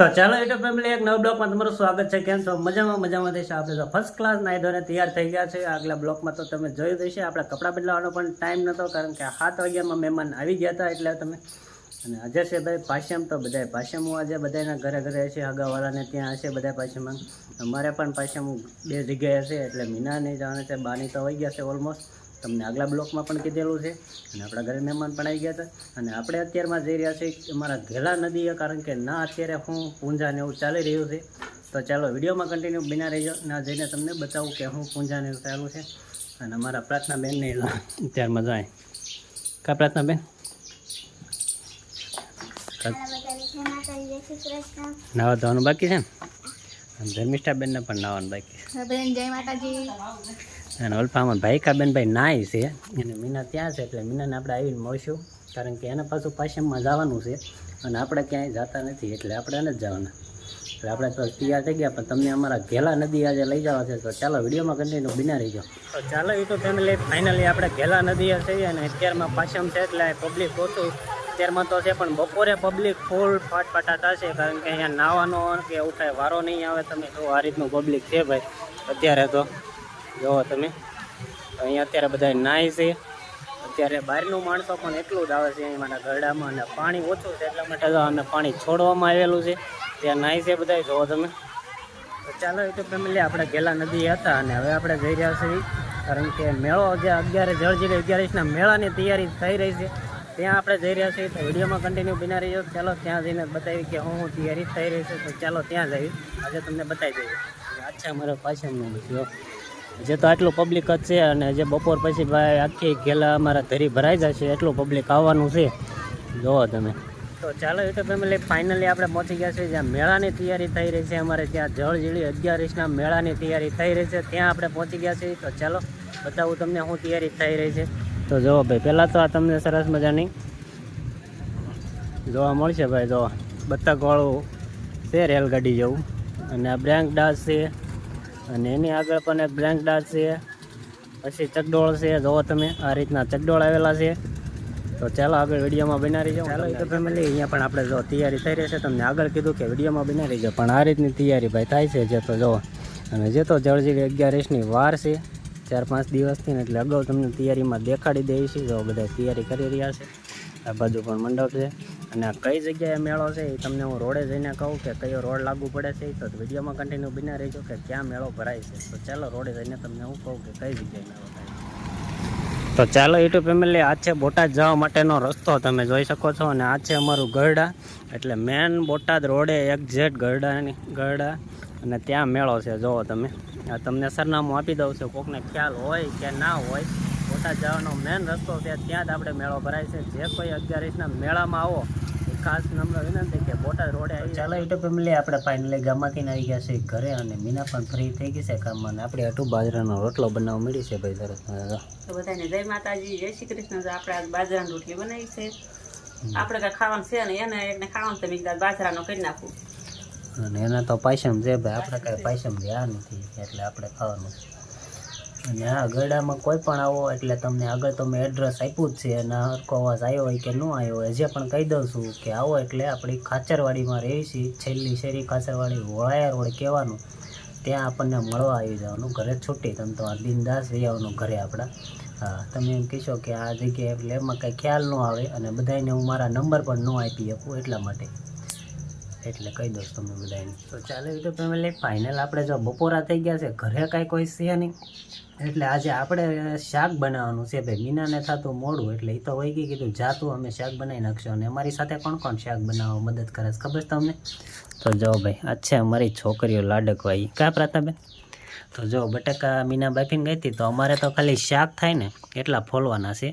તો ચાલો YouTube family એક નવા બ્લોકમાં તમારું સ્વાગત છે. કેમ છો? મજામાં મજામાં થઈશું આપણે તો ફર્સ્ટ ક્લાસ નાઈ ધોઈને તૈયાર થઈ ગયા છે. આગલા બ્લોકમાં તો તમે જોઈ દઈશું આપણે કપડાં બદલાવાનો પણ ટાઈમ નહોતો કારણ કે સાત વાગ્યામાં મહેમાન આવી ગયા હતા એટલે તમે અને આજે છે ભાઈ પાશ્યમ. તો બધા પાશ્યમ હું આજે બધાના ઘરે ઘરે છે હગાવાળાને ત્યાં હશે બધા પાશ્યમાં. અમારે પણ પાશ્યમ બે જગ્યાએ હશે. એટલે મીનાને જવાના છે. બાની તો આવી ગયા છે ઓલમોસ્ટ તમને આગલા બ્લોકમાં પણ કીધેલું છે. અને આપણા ઘરે મહેમાન પણ આવી ગયા હતા. અને આપણે અત્યારમાં જઈ રહ્યા છીએ અમારા ઘેલા નદીએ, કારણ કે ના અત્યારે હું પૂંજાને એવું ચાલી રહ્યું છે. તો ચાલો વિડીયોમાં કન્ટિન્યુ બિના રહીજો ના જઈને તમને બતાવું કે હું પૂંજાને એવું ચાલુ છે. અને અમારા પ્રાર્થના બેનને અત્યારમાં જાય. કા પ્રાર્થના બેન? નાવા ધોવાનું બાકી છે ને ધર્મિષ્ઠા બેનને પણ નાવાનું બાકી છે. જય માતાજી. અને અલ્ફામાં ભાઈકા બેન ભાઈ નાય છે. અને મીના ત્યાં છે એટલે મીનાને આપણે આવીને મળશું. કારણ કે એને પાછું પાછળમાં જવાનું છે. અને આપણે ક્યાંય જતા નથી એટલે આપણે એને જ જવાના. એટલે આપણે તો તૈયાર થઈ ગયા, પણ તમને અમારા ઘેલા નદી આજે લઈ જવા છે. તો ચાલો વિડીયોમાં કન્ટિન્યુ બિના જાઓ તો ચાલો એ તો ફેમિલી ફાઇનલી આપણે ઘેલા નદીએ છીએ અને અત્યારમાં પાછમ છે એટલે પબ્લિક ઓછું. અત્યારમાં તો છે, પણ બપોરે પબ્લિક ફૂલ ફાટફાટા થશે, કારણ કે અહીંયા નાવાનો કે એવું કાંઈ વારો નહીં આવે. તમે જો આ રીતનું પબ્લિક છે ભાઈ અત્યારે તો. જોવો તમે, અહીંયા અત્યારે બધા નાય છે. અત્યારે બહારનું માણસો પણ એટલું જ આવે છે અહીં મારા ગરડામાં અને પાણી ઓછું છે, એટલા માટે અમે પાણી છોડવામાં આવેલું છે. ત્યાં નાય છે બધા જોવો તમે. ચાલો તો ફેમિલી આપણે ગેલા નદી હતા અને હવે આપણે જઈ રહ્યા છીએ. કારણ કે મેળો જે અગિયારે જળજીરે અગિયારીસના મેળાની તૈયારી થઈ રહી છે. ત્યાં આપણે જઈ રહ્યા છીએ. તો વિડીયોમાં કન્ટિન્યુ બિના રહીજો ચાલો, ત્યાં જઈને બતાવી કે હું હું તૈયારી થઈ રહી છે. તો ચાલો, ત્યાં જઈએ. આજે તમને બતાવી દઈએ. અચ્છા મારો પાછળનું જો જે તો આટલું પબ્લિક જ છે અને જે બપોર પછી ભાઈ આખી ઘેલા અમારા ધરી ભરાઈ જશે, એટલું પબ્લિક આવવાનું છે. જોવો તમે. તો ચાલો એ તો ફેમિલી ફાઇનલી આપણે પહોંચી ગયા છીએ જ્યાં મેળાની તૈયારી થઈ રહી છે. અમારે ત્યાં જળ જીળી અગિયારીસના મેળાની તૈયારી થઈ રહી છે. ત્યાં આપણે પહોંચી ગયા છીએ. તો ચાલો બતાવું તમને શું તૈયારી થઈ રહી છે. તો જુઓ ભાઈ, પહેલાં તો આ તમને સરસ મજાની જોવા મળશે ભાઈ જોવા બતકવાળું છે, રેલગાડી જેવું. અને આ બ્રેન્ક ડાન્સ છે. અને એની આગળ પણ એક બ્લેન્ક ડાર્ટ છે. પછી ચકડોળ છે. જોવો તમે, આ રીતના ચકડોળ આવેલા છે. તો ચાલો આગળ વિડીયોમાં બનાવી જાઓ ચાલો તો ફેમિલી અહીંયા પણ આપણે જો તૈયારી થઈ રહી છે. તમને આગળ કીધું કે વિડીયોમાં બનાવી જાઓ. પણ આ રીતની તૈયારી ભાઈ થાય છે જે તો જો. અને જે તો જળજીરી અગિયારીસની વાર છે. ચાર પાંચ દિવસથી એટલે અગાઉ તમને તૈયારીમાં દેખાડી દઈએ જો બધા તૈયારી કરી રહ્યા છે. આ બાજુ પણ મંડપ છે. અને કઈ જગ્યાએ મેળો છે એ તમને હું રોડે જઈને કહું કે કયો રોડ લાગુ પડે છે તો વિડીયોમાં કન્ટિન્યુ બિના રહેજો કે ક્યાં મેળો ભરાય છે. તો ચાલો રોડે જઈને તમને હું કહું કે કઈ જગ્યાએ મેળો તો ચાલો યુટ્યુબ ફેમિલી, આ છે બોટાદ જવા માટેનો રસ્તો. તમે જોઈ શકો છો અને આ છે અમારું ગરડા. એટલે મેન બોટાદ રોડે એક્ઝેક્ટ ગરડાની, ગરડા. અને ત્યાં મેળો છે. જુઓ તમે. તમને સરનામું આપી દઉં છું. કોકને ખ્યાલ હોય કે ના હોય બોટાદ જવાનો મેન રસ્તો છે ત્યાં જ આપણે મેળો ભરાય છે. જે કોઈ અગિયારીસના મેળામાં આવો એ ખાસ નમ્ર વિનંતી કે બોટાદ રોડે આવી ચાલો યુટ્યુબ ફેમિલી આપણે ફાઇનલી ગામમાંથી આવી ગયા છે ઘરે અને મીના પણ ફ્રી થઈ ગઈ છે કામમાં અને આપણે અટુ બાજરાનો રોટલો બનાવવા મળી છે ભાઈ સરસ તો બધાને જય માતાજી જય શ્રી કૃષ્ણ. આપણે આજ બાજરાની રોટલી બનાવી છે. આપણે કાંઈ ખાવાનું છે ને એને એકને ખાવાનું તો બીજા બાજરાનો કરી નાખવું અને એના તો પાયસમ છે ભાઈ આપણે કાંઈ પાયસમ રહ્યા નથી એટલે આપણે ખાવાનું છે. અને આ ગરડામાં કોઈ પણ આવો એટલે તમને આગળ તો મેં એડ્રેસ આપ્યું જ છે અને હરકો અવાજ આવ્યો હોય કે ન આવ્યો હોય જે પણ કહી દઉં છું કે આવો એટલે આપણી ખાચરવાડીમાં રહી છીએ છેલ્લી શેરી ખાચરવાડી વળાયા રોડ કહેવાનું. ત્યાં આપણને મળવા આવી જવાનું, ઘરે છૂટી. તમે તો આ દિનદાસ આવવાનું ઘરે આપણા. હા, તમે એમ કહેશો કે આ જગ્યાએ એટલે એમાં કંઈ ખ્યાલ ન આવે અને બધાને હું મારા નંબર પણ ન આપી શકું એટલા માટે. એટલે કહી દઉં તમને બધાને. તો ચાલો યુટ્યુબ ફેમિલી ફાઇનલ આપણે જો બપોરા થઈ ગયા છે, ઘરે કાંઈ કોઈ છે નહીં. એટલે આજે આપણે શાક બનાવવાનું છે ભાઈ. મીનાને થતું મોડું, એટલે એ તો વહી ગઈ, કીધું જાતું અમે શાક બનાવી નાખશું. અને અમારી સાથે કોણ કોણ શાક બનાવવા મદદ કરે છે ખબર છે તમને? તો જાઓ ભાઈ, આ છે અમારી છોકરીઓ લાડકવાઈ કા પ્રાતાબેન? તો જો બટાકા મીના બાફીને ગઈ હતી, તો અમારે તો ખાલી શાક થાય ને એટલા ફોલવાના છે.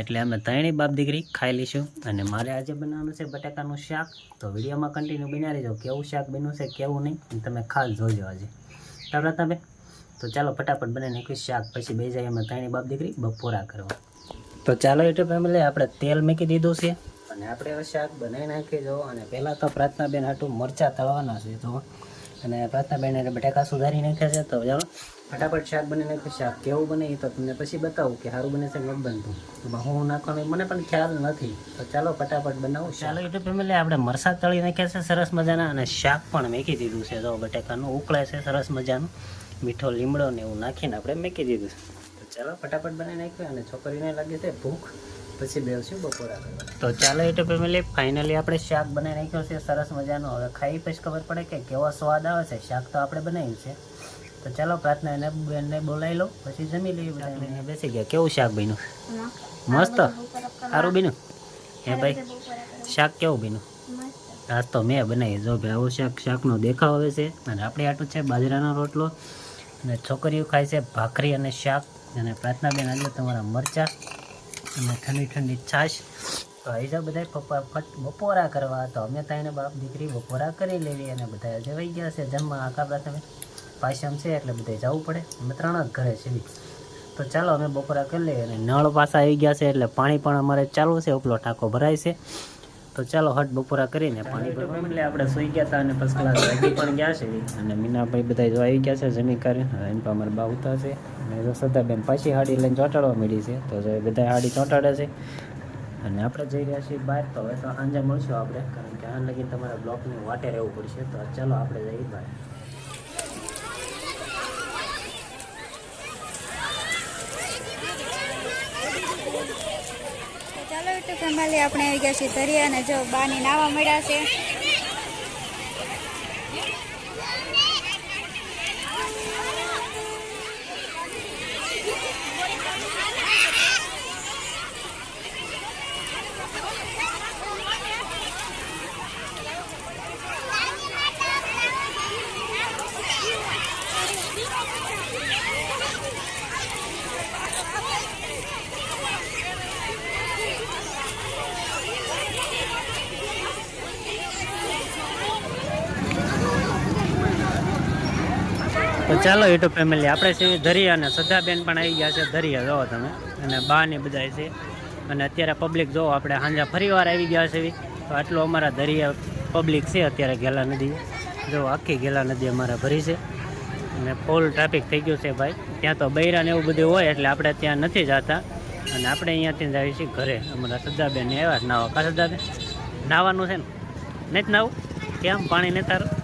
એટલે અમે ત્રણેય બાપ દીકરી ખાઈ લઈશું અને મારે આજે બનાવવાનું છે બટાકાનું શાક. તો વિડીયોમાં કન્ટિન્યુ બના લેજો કેવું શાક બન્યું છે, કેવું નહીં તમે ખાસ જોજો આજે. તમે તો ચાલો ફટાફટ બનાવી નાખ્યું શાક પછી બે જાય અમે ત્રણેય બાપ દીકરી બપોરા કરવા. તો ચાલો એટલે ફેમિલી આપણે તેલ મૂકી દીધું છે અને આપણે હવે શાક બનાવી નાખી જો. અને પહેલાં તો પ્રાર્થનાબેન હાટું મરચાં તળવાના છે તો અને પ્રાર્થનાબેન એટલે બટાકા સુધારી નાખ્યા છે, તો ચાલો. ફટાફટ શાક બની નાખ્યું, શાક કેવું બને એ તો તમને પછી બતાવું કે સારું બને છે નથી બનતું. એમાં હું નાખવાનું મને પણ ખ્યાલ નથી. તો ચાલો ફટાફટ બનાવું ચાલો યુટ્યુબ ફેમિલી આપણે મરસા તળી નાખ્યા છે સરસ મજાના અને શાક પણ મેકી દીધું છે. તો બટેકાનું ઉકળે છે સરસ મજાનું. મીઠો લીમડો ને એવું નાખીને આપણે મેકી દીધું છે. તો ચાલો ફટાફટ બનાવી નાખ્યું અને છોકરીને લાગે છે ભૂખ. પછી બેવશું બપોરા તો ચાલો એટલે ફેમિલી ફાઇનલી આપણે શાક બનાવી નાખ્યો છે સરસ મજાનો. હવે ખાઈ પછી ખબર પડે કે કેવો સ્વાદ આવે છે. શાક તો આપણે બનાવ્યું છે. તો ચાલો પ્રાર્થના એને બેનને બોલાવી લો પછી જમી લઈએ બેસી ગયા. કેવું શાક બન્યું? મસ્ત? સારું બન્યું હે ભાઈ શાક કેવું બન્યું? આજ તો મેં બનાવી. જો ભાઈ આવું શાક શાકનો દેખાવ આવે છે. અને આપણે આટલું છે બાજરાનો રોટલો. અને છોકરીઓ ખાય છે ભાખરી અને શાક. અને પ્રાર્થનાબેન આજે તમારા મરચાં. અને ઠંડી ઠંડી છાશ. તો આવી જાઓ બધા પપ્પા ફટ બપોરા કરવા. તો અમે ત્યાં એને બાપ દીકરી બપોરા કરી લેવી અને બધા જવાઈ ગયા છે જમવા. આખા પ્રાથમિક પાછા છે એટલે બધે જવું પડે. અમે ત્રણ જ ઘરે છે તો ચાલો અમે બપોરા કરી લઈએ અને નળ પાસા આવી ગયા છે એટલે પાણી પણ અમારે ચાલુ છે. ઉપલો ટાંકો ભરાય છે. તો ચાલો હટ બપોરા કરીને પાણી એટલે આપણે સુઈ ગયા હતા અને ફર્સ્ટ ક્લાસ વાગી પણ ગયા છે. અને મીનાભાઈ બધા જો આવી ગયા છે જમી કરીને એમ અમારા બા ઉતારશે અને જો સદાબેન પાછી હાડી લઈને ચોંટાડવા મળી છે. તો જો બધા હાડી ચોંટાડે છે. અને આપણે જઈ રહ્યા છીએ બહાર. તો હવે તો સાંજે મળશું આપણે. કારણ કે આ લગી તમારા બ્લોકની વાટે રહેવું પડશે. તો ચાલો આપણે જઈએ બહાર તો ચાલો આપણે આવી ગયા છીએ દરિયા અને જો બાની નાવા મળ્યા છે. ચાલો યુટ્યુબ ફેમિલી, આપણે છે ધરિયા અને સદાબેન પણ આવી ગયા છે. ધરિયા જોવો તમે. અને બા ને બધા છે. અને અત્યારે પબ્લિક જોવો, આપણે સાંજે ફરીવાર આવી ગયા છે તો આટલું અમારા ધરિયા પબ્લિક છે અત્યારે ગેલા નદી. જો આખી ગેલા નદી અમારા ભરી છે. અને ફૂલ ટ્રાફિક થઈ ગયું છે ભાઈ. ત્યાં તો બૈરા ને એવું બધું હોય, એટલે આપણે ત્યાં નથી જતા. અને આપણે અહીંયાથી જ આવીએ છીએ ઘરે. અમારા સદાબેન આવ્યા નાવા. કા સદાબેન નાવાનું છે ને? નથી નાવું? કેમ? પાણી નહીં તારું?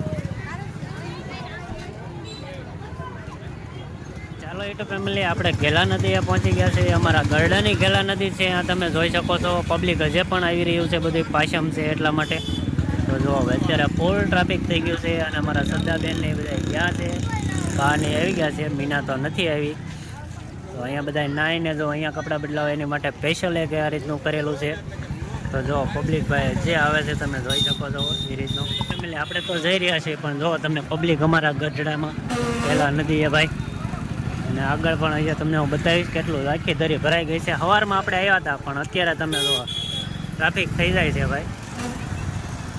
ચાલો યુટ્યુબ ફેમિલી આપણે ઘેલા નદીએ પહોંચી ગયા છે અમારા ગરડાની ઘેલા નદી છે, આ તમે જોઈ શકો છો. પબ્લિક હજે પણ આવી રહ્યું છે બધું પાછમ છે એટલા માટે. તો જુઓ અત્યારે ફૂલ ટ્રાફિક થઈ ગયું છે અને અમારા સદ્દાબેનને બધા ગયા છે. બહાને આવી ગયા છે, મીના તો નથી આવી. તો અહીંયા બધા નાહીને જો, અહીંયા કપડાં બદલાવે એની માટે સ્પેશિયલ એક આ રીતનું કરેલું છે. તો જો પબ્લિક ભાઈ જે આવે છે, તમે જોઈ શકો છો એ રીતનું. ફેમિલી આપણે તો જઈ રહ્યા છીએ, પણ જો, તમને પબ્લિક અમારા ગઢડામાં. પહેલાં એ ભાઈ. અને આગળ પણ અહીંયા તમને હું બતાવીશ કેટલું આખી ધરી ભરાઈ ગઈ છે. સવારમાં આપણે આવ્યા હતા, પણ અત્યારે તમે જો ટ્રાફિક થઈ જાય છે ભાઈ.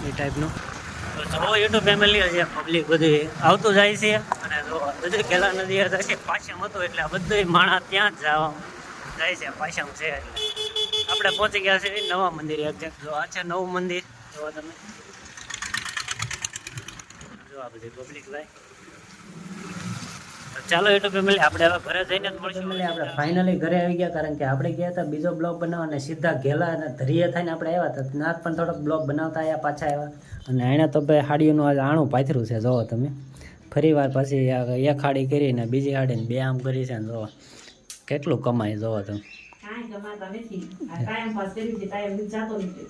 એ ટાઈપનું તો જો યુટ્યુબ ફેમિલી છે પબ્લિક બધી આવતું જાય છે. અને જો બધું કેલા નદી છે. પાછમ હતું એટલે આ બધું માણસ ત્યાં જ જવા, જાય છે. પાછમ છે એટલે. આપણે પહોંચી ગયા છે નવા મંદિર એક્ઝેક્ટ જો આ છે નવું મંદિર. જો તમે. જો આ બધી પબ્લિક ભાઈ ચાલો યુટ્યુબ ફેમિલી આપણે હવે ઘરે જઈને મળશું. આપણે ફાઇનલી ઘરે આવી ગયા કારણ કે આપણે ગયા હતા બીજો બ્લોગ બનાવવા અને સીધા ઘેલા અને ધરીએ થઈને આપણે આવ્યા હતા. નાથ પણ થોડોક બ્લોગ બનાવતા આવ્યા પાછા આવ્યા. અને એણે તો ભાઈ હાડીઓનું આજે આણું પાથરું છે જોવો તમે. ફરી વાર પછી એક હાડી કરીને બીજી હાડીને બે આમ કરી છે ને જોવો કેટલું કમાય જોવો તમે.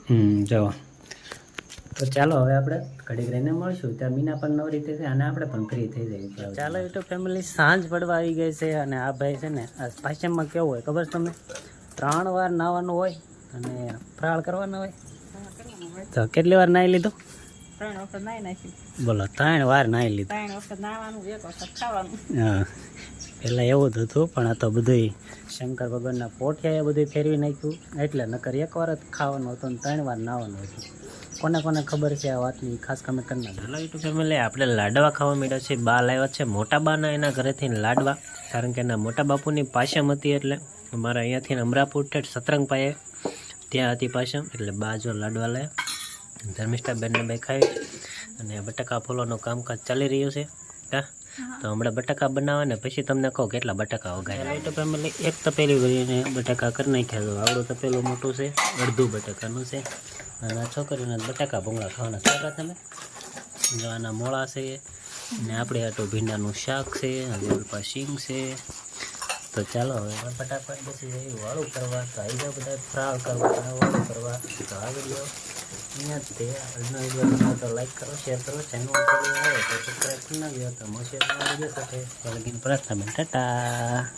હમ જો તો ચાલો હવે આપણે ઘડીક રહીને મળશું. ત્યાં મીના પણ નવરી થઈ છે અને આપણે પણ ફ્રી થઈ જઈએ. ચાલો યુટ્યુબ ફેમિલી સાંજ પડવા આવી ગઈ છે અને આ ભાઈ છે ને આ પાછળમાં કેવું હોય ખબર છે તમને? ત્રણ વાર નાવાનું હોય અને ફરાળ કરવાનો હોય. તો કેટલી વાર નાહી લીધું? ત્રણ વખત નાઈ નાખી. બોલો ત્રણ વાર નાહી લીધું. ત્રણ વખત નાવાનું એક વખત ખાવાનું. હા. પહેલાં એવું જ હતું પણ આ તો બધું શંકર ભગવાનના પોઠિયા એ બધું ફેરવી નાખ્યું. એટલે નકર એક વાર જ ખાવાનું હતું ને ત્રણ વાર નાવાનું હતું. કોને કોને ખબર છે આ વાતની? ખાસ કમેન્ટ કરી હેલો યુટ્યુબ ફેમિલી આપણે લાડવા ખાવા માંડ્યા છે બા લાવ્યા છે મોટા બાના એના ઘરેથી લાડવા. કારણ કે એના મોટા બાપુની પાછમ હતી એટલે અમારા અહીંયાથી અમરાપુર ઠેઠ સતરંગ પાયે ત્યાં હતી પાછમ એટલે બા જો લાડવા લે ધર્મિષ્ઠા બેનને બે ખાઈ. અને બટાકા ફૂલોનું કામકાજ ચાલી રહ્યું છે. કા? તો હમણાં બટાકા બનાવવા ને પછી તમને કહું કેટલા બટાકા વગાડ્યા રાઈટ ફેમિલી એક તપેલી ભરીને બટાકા કરી નાખ્યા તો આવડું તપેલું મોટું છે અડધું બટાકાનું છે. અને આ છોકરીને બટાકા ભૂંગળા ખાવાના સારા તમે? જો આના મોળા છે ને આપણે આટો ભીંડાનું શાક છે અને ઉલ્પા શીંગ છે. તો ચાલો હવે ફટાફટ બેસી જઈએ વાળું કરવા તો આવી જાઓ બધા ફ્રાળ કરવા વાળું કરવા. તો આવી જ તે લાઈક કરો શેર કરો ચેનલ આવે તો સબસ્ક્રાઈબ કરી નાખજો. તો મળશે સાથે. પ્રાર્થના ટાટા.